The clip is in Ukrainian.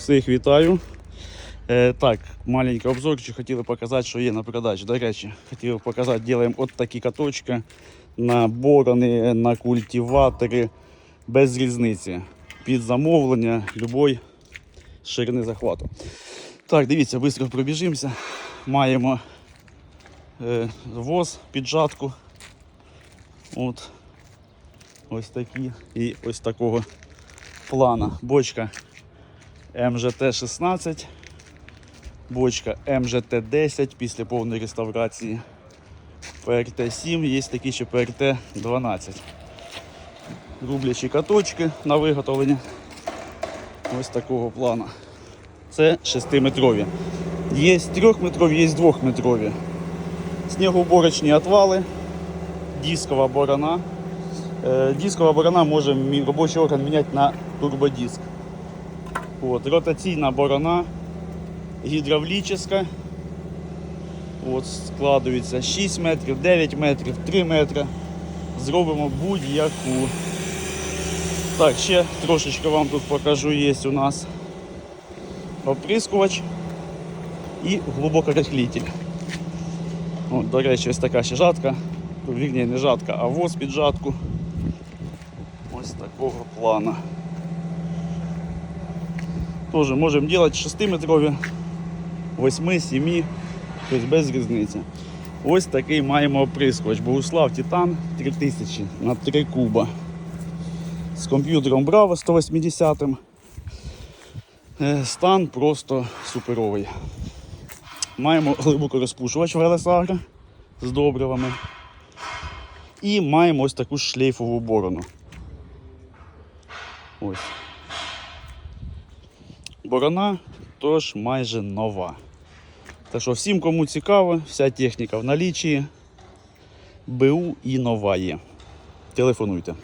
Всіх вітаю. Е, так, маленький обзорчик. Хотіли показати, що є на продажі. До речі, хотіли показати, робимо от такі каточки на борони, на культиватори без різниці. Під замовлення любої ширини захвату. Так, дивіться, швидко пробіжимося. Маємо е, воз, піджатку. От. Ось такі. І ось такого плана. Бочка МЖТ-16, бочка МЖТ-10 після повної реставрації. ПРТ-7, є такі ще ПРТ-12. Рублячі каточки на виготовлення. Ось такого плану. Це 6-метрові. Є 3-метрові, є 2-метрові. Снігоуборочні отвали, дискова борона. Е, Дискова борона може робочий орган міняти на турбодиск. От, ротаційна борона, гідравлічна. От, складується 6 метрів, 9 метрів, 3 метри. Зробимо будь-яку. Так, ще трошечки вам тут покажу, є у нас оприскувач і глибокорихлитель. От, до речі, ось така ще жатка. Вірні, не жатка, а воз під жатку. Ось такого плана. Тоже можемо робити 6-метрові, 8, 7, тобто без різниці. Ось такий маємо оприскувач. Богуслав Титан 3000 на 3 куба. З комп'ютером Bravo 180. Е, Стан просто суперовий. Маємо глибокорозпушувач Велесагра з добривами. І маємо ось таку шлейфову борону. Ось. Борона тож майже нова. Так що всім, кому цікаво, вся техніка в налічі. БУ і нова є. Телефонуйте.